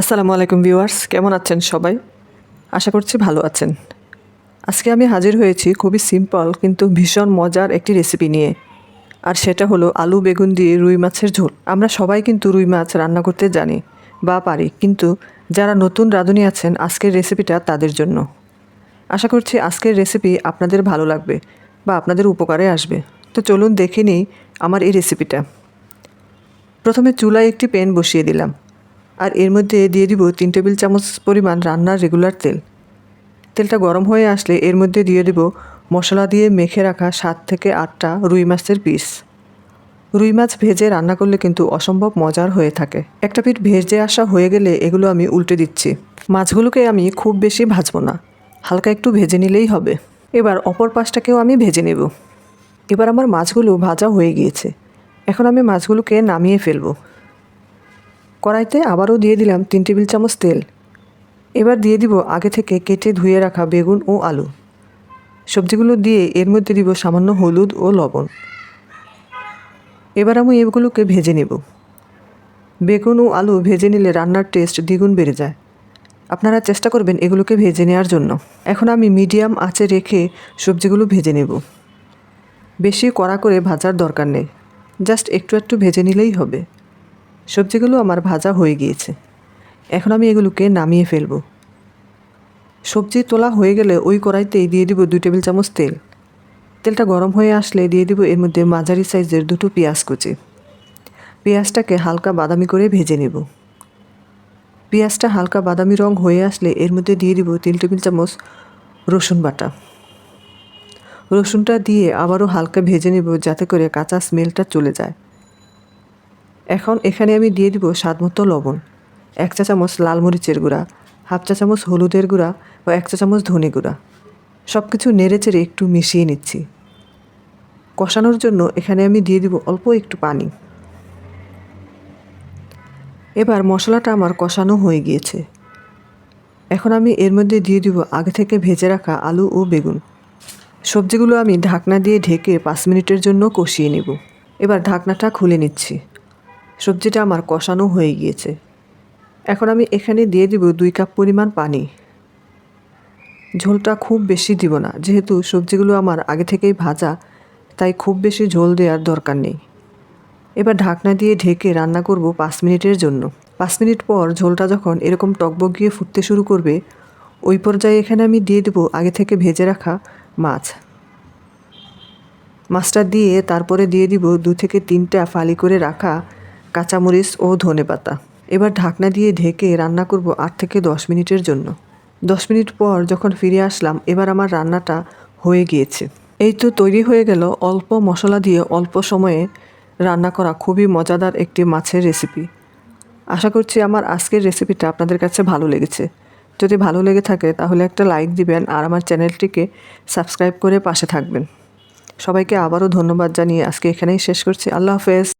আসসালামু আলাইকুম ভিউয়ার্স, কেমন আছেন সবাই? আশা করছি ভালো আছেন। আজকে আমি হাজির হয়েছি খুবই সিম্পল কিন্তু ভীষণ মজার একটি রেসিপি নিয়ে। আর সেটা হলো আলু, বেগুন দিয়ে রুই মাছের ঝোল। আমরা সবাই কিন্তু রুই মাছ রান্না করতে জানি বা পারি, কিন্তু যারা নতুন রাঁধুনি আছেন, আজকের রেসিপিটা তাদের জন্য। আশা করছি আজকের রেসিপি আপনাদের ভালো লাগবে বা আপনাদের উপকারে আসবে। তো চলুন দেখে নিই আমার এই রেসিপিটা। প্রথমে চুলায় একটি প্যান বসিয়ে দিলাম। আর এর মধ্যে দিয়ে দিব তিন টেবিল চামচ পরিমাণ রান্নার রেগুলার তেল। তেলটা গরম হয়ে আসলে এর মধ্যে দিয়ে দেব মশলা দিয়ে মেখে রাখা সাত থেকে আটটা রুই মাছের পিস। রুই মাছ ভেজে রান্না করলে কিন্তু অসম্ভব মজার হয়ে থাকে। একটা পিঠ ভেজে আসা হয়ে গেলে এগুলো আমি উল্টে দিচ্ছি। মাছগুলোকে আমি খুব বেশি ভাজবো না, হালকা একটু ভেজে নিলেই হবে। এবার অপর পাশটাকেও আমি ভেজে নেব। এবার আমার মাছগুলো ভাজা হয়ে গিয়েছে। এখন আমি মাছগুলোকে নামিয়ে ফেলব। কড়াইতে আবারও দিয়ে দিলাম তিন টেবিল চামচ তেল। এবার দিয়ে দিব আগে থেকে কেটে ধুয়ে রাখা বেগুন ও আলু। সবজিগুলো দিয়ে এর মধ্যে দিব সামান্য হলুদ ও লবণ। এবার আমি এগুলোকে ভেজে নেব। বেগুন ও আলু ভেজে নিলে রান্নার টেস্ট দ্বিগুণ বেড়ে যায়। আপনারা চেষ্টা করবেন এগুলোকে ভেজে নেওয়ার জন্য। এখন আমি মিডিয়াম আঁচে রেখে সবজিগুলো ভেজে নেব। বেশি কড়া করে ভাজার দরকার নেই। জাস্ট একটু একটু ভেজে নিলেই হবে। সবজিগুলো আমার ভাজা হয়ে গিয়েছে। এখন আমি এগুলোকে নামিয়ে ফেলব। সবজি তোলা হয়ে গেলে ওই কড়াইতেই দিয়ে দিব দুই টেবিল চামচ তেল। তেলটা গরম হয়ে আসলে দিয়ে দিব এর মধ্যে মাঝারি সাইজের দুটো পেঁয়াজ কুচি। পেঁয়াজটাকে হালকা বাদামি করে ভেজে নেব। পেঁয়াজটা হালকা বাদামি রং হয়ে আসলে এর মধ্যে দিয়ে দিব তিন টেবিল চামচ রসুন বাটা। রসুনটা দিয়ে আবারও হালকা ভেজে নেব যাতে করে কাঁচা স্মেলটা চলে যায়। এখন এখানে আমি দিয়ে দিব স্বাদ মতো লবণ। এক চা চামচ লাল মরিচের গুঁড়া, হাফ চা চামচ হলুদের গুঁড়া ও এক চা চামচ ধনে গুঁড়া। সব কিছু নেড়ে চেড়ে একটু মিশিয়ে নিচ্ছি। কষানোর জন্য এখানে আমি দিয়ে দিব অল্প একটু পানি। এবার মশলাটা আমার কষানো হয়ে গিয়েছে। এখন আমি এর মধ্যে দিয়ে দিব আগে থেকে ভেজে রাখা আলু ও বেগুন। সবজিগুলো আমি ঢাকনা দিয়ে ঢেকে পাঁচ মিনিটের জন্য কষিয়ে নেব। এবার ঢাকনাটা খুলে নিচ্ছি। সবজিটা আমার কষানো হয়ে গিয়েছে। এখন আমি এখানে দিয়ে দিব দুই কাপ পরিমাণ পানি। ঝোলটা খুব বেশি দিব না, যেহেতু সবজিগুলো আমার আগে থেকেই ভাজা, তাই খুব বেশি ঝোল দেওয়ার দরকার নেই। এবার ঢাকনা দিয়ে ঢেকে রান্না করব পাঁচ মিনিটের জন্য। পাঁচ মিনিট পর ঝোলটা যখন এরকম টকবক গিয়ে ফুটতে শুরু করবে, ওই পর্যায়ে এখানে আমি দিয়ে দেবো আগে থেকে ভেজে রাখা মাছ। মাছটা দিয়ে তারপরে দিয়ে দিব দু থেকে তিনটা ফালি করে রাখা কাঁচামরিচ ও ধনে পাতা এবার ঢাকনা দিয়ে ঢেকে রান্না করব আট থেকে দশ মিনিটের জন্য। দশ মিনিট পর যখন ফিরে আসলাম, এবার আমার রান্নাটা হয়ে গিয়েছে। এই তো তৈরি হয়ে গেল অল্প মশলা দিয়ে অল্প সময়ে রান্না করা খুবই মজাদার একটি মাছের রেসিপি আশা করছি আমার আজকের রেসিপিটা আপনাদের কাছে ভালো লেগেছে। যদি ভালো লেগে থাকে, তাহলে একটা লাইক দিবেন আর আমার চ্যানেলটিকে সাবস্ক্রাইব করে পাশে থাকবেন। সবাইকে আবারও ধন্যবাদ জানিয়ে আজকে এখানেই শেষ করছি। আল্লাহ হাফেজ।